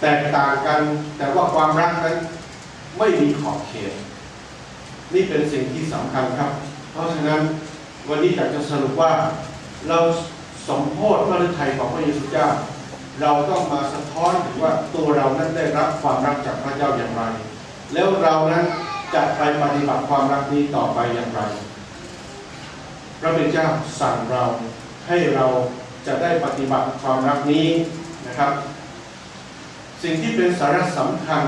แตกต่างกันแต่ว่าความรักนั้นไม่มีขอบเขต นี่เป็นสิ่งที่สำคัญครับ เพราะฉะนั้นวันนี้อยากจะสรุปว่าเราสมโพธิพระฤทัยของพระเยซูเจ้า เราต้องมาสะท้อนถึงว่าตัวเรานั้นได้รับความรักจากพระเจ้าอย่างไร แล้วเรานั้นจะไปปฏิบัติความรักนี้ต่อไปอย่างไร พระเป็นเจ้าสั่งเราให้เราจะได้ปฏิบัติความรักนี้นะครับ สิ่งที่เป็นสาระสำคัญ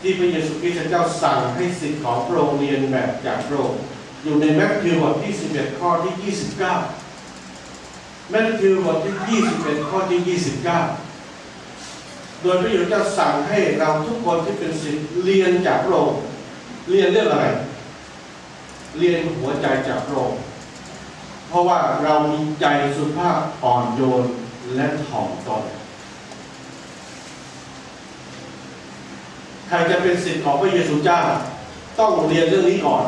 ที่พระเยซูคริสต์เจ้าสั่งให้สิทธิ์ของพระองค์เรียนแบบจากพระองค์อยู่ในแมทธิวบทที่ 11 ข้อที่ 29แมทธิวบทที่ 21 ข้อที่ 29 โดยพระเยซูเจ้าสั่งให้เราทุกคนที่เป็นศิษย์เรียนจากพระองค์เรียนเรื่องอะไร เรียนหัวใจจากพระองค์เพราะว่าเรามีใจสุภาพอ่อนโยนและถ่อมตน ใครจะเป็นศิษย์ของพระเยซูเจ้า ต้องเรียนเรื่องนี้ก่อน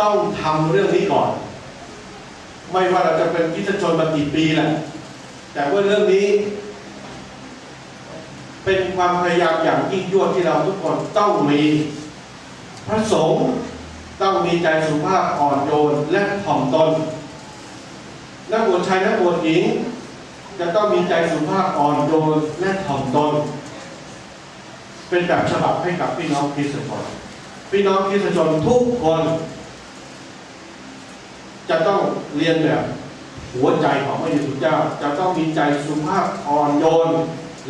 ต้องทำเรื่องนี้ก่อน ไม่ว่าเราจะเป็นคริสตชนมากี่ปีแหละแต่ว่าเรื่องนี้ เป็นความพยายามอย่างยิ่งยวดที่เราทุกคนต้องมีพระสงฆ์ต้องมีใจสุภาพอ่อนโยนและถ่อมตน นักบวชชายนักบวชหญิง จะต้องมีใจสุภาพอ่อนโยนและถ่อมตน เป็นแบบฉบับให้กับพี่น้องคริสตชนพี่น้องคริสตชนทุกคน จะต้องเรียนแบบหัวใจของพระเยซูเจ้า จะต้องมีใจสุภาพอ่อนโยน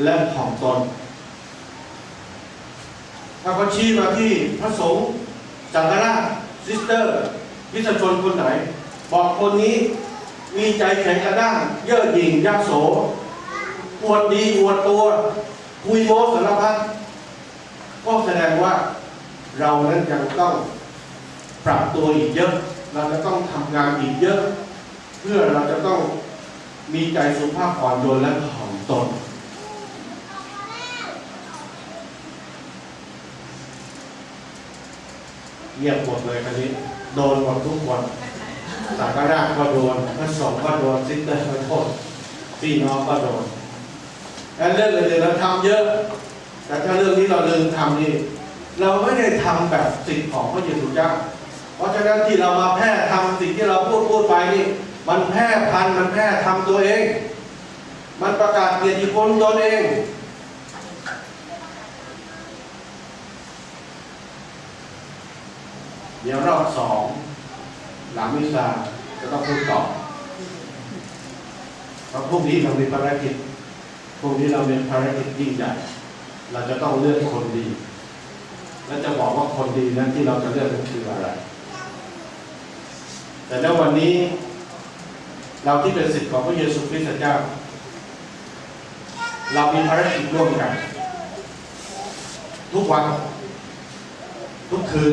และถ่อมตน ถ้าเขาชี้มาที่พระสงฆ์จักรราชซิสเตอร์พิสชนคนไหน บอกคนนี้มีใจแข็งกระด้างเย่อหยิ่งยาโสอวดดีอวดตัวคุยโม้สารพัด ก็แสดงว่าเรานั้นยังต้องปรับตัวอีกเยอะ เราจะต้องทำงานอีกเยอะ เพื่อเราจะต้องมีใจสุภาพอ่อนโยนและถ่อมตน เงียบหมดเลยคันนี้ โดนหมดทุกคนสังฆราชก็โดนพระสงฆ์ก็โดนซิสเตอร์ก็โดนพี่น้องก็โดนแล้วเรื่องอื่นๆเราทำเยอะ แต่ถ้าเรื่องนี้เราลืมทำนี่เราไม่ได้ทำแบบสิ่งของพระเยซูเจ้า เพราะฉะนั้นที่เรามาแพร่ทำสิ่งที่เราพูดพูดไปนี่ มันแพร่พันมันแพร่ทำตัวเอง มันประกาศเกียรติคุณตนเองเดี๋ยวรอบสองหลังวิชาจะต้องพูดต่อเพราะพรุ่งนี้เรามีภารกิจพรุ่งนี้เรามีภารกิจยิ่งใหญ่ เราจะต้องเลือกคนดี และจะบอกว่าคนดีนั้นที่เราจะเลือกนั้นคืออะไร แต่ในวันนี้ เราที่เป็นศิษย์ของพระเยซูคริสต์เจ้า เรามีภารกิจร่วมกัน ทุกวัน ทุกคืน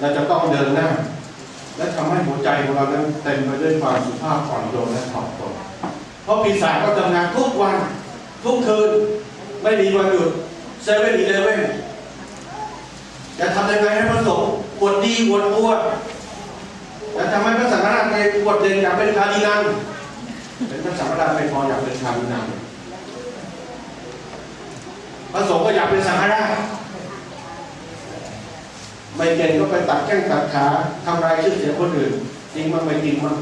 เราจะต้องเดินหน้า และทำให้หัวใจของเรานั้นเต็มไปด้วยความสุภาพอ่อนโยนและถ่อมตนเพราะปีศาจก็ทำงานทุกวัน ทุกคืน ไม่มีวันหยุดเซเว่นอีเลเว่นจะทำยังไงให้พระสงฆ์อวดดีอวดตัวจะทำให้พระสังฆราชในอวดเด่นอยากเป็นคาร์ดินัลเป็นพระสังฆราชไม่พออยากเป็นคาร์ดินัลพระสงฆ์ก็อยากเป็นสังฆราชไม่เก่งก็ไปตัดแข้งตัดขาทำลายชื่อเสียงคนอื่นจริงมั้งไม่จริงมั้ง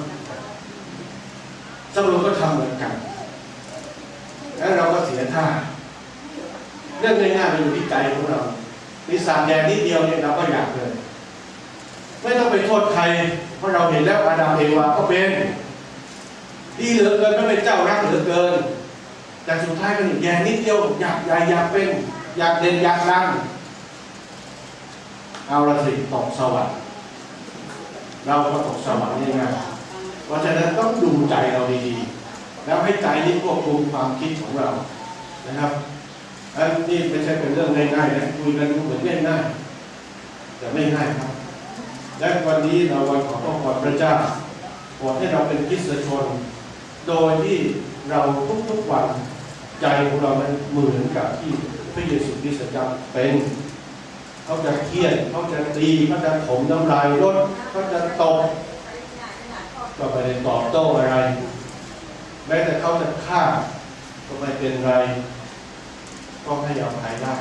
ตำรวจก็ทำเหมือนกัน แล้วเราก็เสียท่า เรื่องง่ายๆมันอยู่ที่ใจของเรามีสามแดงนิดเดียวเนี่ยเราก็อยากเลย ไม่ต้องไปโทษใคร เพราะเราเห็นแล้วอาดามเอวาก็เป็น ดีเหลือเกินไม่เป็นเจ้ารักเหลือเกิน แต่สุดท้ายก็หนึ่งแย่นิดเดียวอยากใหญ่อยากเป็น อยากเด่นอยากดังเอาละสิตกสวรรค์เราก็ตกสวรรค์นี่นะเพราะฉะนั้นต้องดูใจเราดีๆแล้วให้ใจนี้ควบคุมความคิดของเรานะครับ อันนี้ไม่ใช่เป็นเรื่องง่ายๆนะคุยกันดูเหมือนง่ายๆแต่ไม่ง่ายครับ และวันนี้เราวันขอพระพรพระเจ้าโปรดให้เราเป็นคริสตชน โดยที่เราทุกๆวันใจของเรานั้นเหมือนกับที่พระเยซูคริสต์เจ้าเป็นเขาจะเครียดเขาจะตีเขาจะถมน้ำลายรถเขาจะตกก็ไม่ได้ตอบโต้อะไร แม้แต่เขาจะฆ่าก็ไม่เป็นไร ก็ให้อภัยได้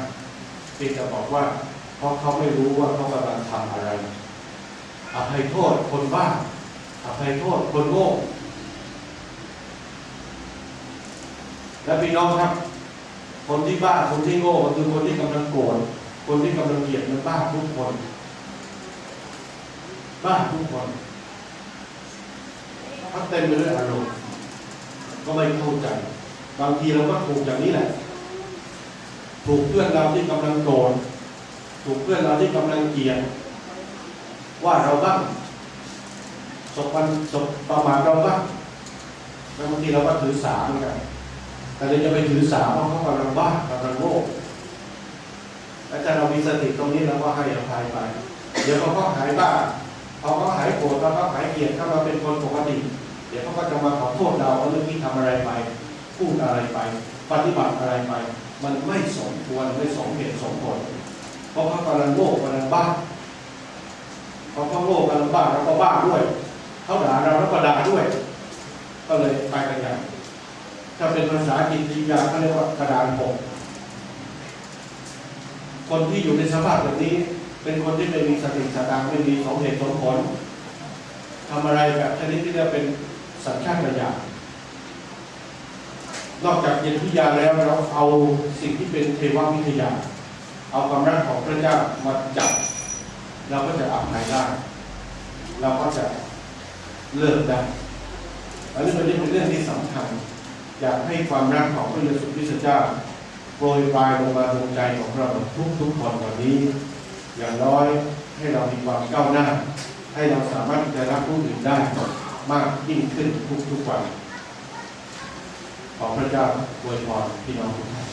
เพียงแต่บอกว่า เพราะเขาไม่รู้ว่าเขากำลังทำอะไร อภัยโทษคนบ้าอภัยโทษคนโง่และพี่น้องครับ คนที่บ้าคนที่โง่คือคนที่กำลังโกรธคนที่กำลังเกลียดมันบ้าทุกคน บ้าทุกคนทั้งเต็มไปด้วยอารมณ์ก็ไม่เข้าใจ บางทีเราก็ถูกอย่างนี้แหละ ถูกเพื่อนเราที่กำลังโกรธถูกเพื่อนเราที่กำลังเกลียดว่าเราบ้างสบปันสบประมาทเราบ้างแล้วบางทีเราก็ถือสาเหมือนกันแต่เราจะไปถือสาเพราะเขากำลังบ้ากำลังโง่แล้วถ้าเรามีสติตรงนี้เราก็ให้อภัยไป เดี๋ยวเขาก็หายบ้าเขาก็หายโกรธแล้วก็หายเกลียดถ้าเราเป็นคนปกติ เดี๋ยวเขาก็จะมาขอโทษเราเรื่องที่ทำอะไรไป พูดอะไรไป ปฏิบัติอะไรไป มันไม่สมควรไม่สมเหตุสมผล เพราะเขากำลังโง่กำลังบ้าพอเขาโง่กำลังบ้าเราก็บ้าด้วยเขาด่าเราแล้วก็ด่าด้วย ก็เลยไปกันใหญ่ถ้าเป็นภาษาจิตวิทยาเขาเรียกว่ากระดานหกคนที่อยู่ในสภาพแบบนี้ เป็นคนที่ไม่มีสติสตางค์ไม่มีสมเหตุสมผลทำอะไรแบบชนิดที่เรียกเป็นสัญชาตญาณ นอกจากจิตวิทยาแล้วเราเอาสิ่งที่เป็นเทววิทยา เอาความรักของพระเจ้ามาจับ เราก็จะอภัยได้เราก็จะเลิกได้อันนี้เป็นเรื่องเป็นเรื่องที่สำคัญ อยากให้ความรักของพระเยซูคริสต์เจ้าโปรยปลายลงมาดวงใจของเราทุกทุกคนวันนี้ อย่างน้อยให้เรามีความก้าวหน้า ให้เราสามารถที่จะรักผู้อื่นได้มากยิ่งขึ้นทุกๆวัน ขอพระเจ้าอวยพรพี่น้องทุกท่าน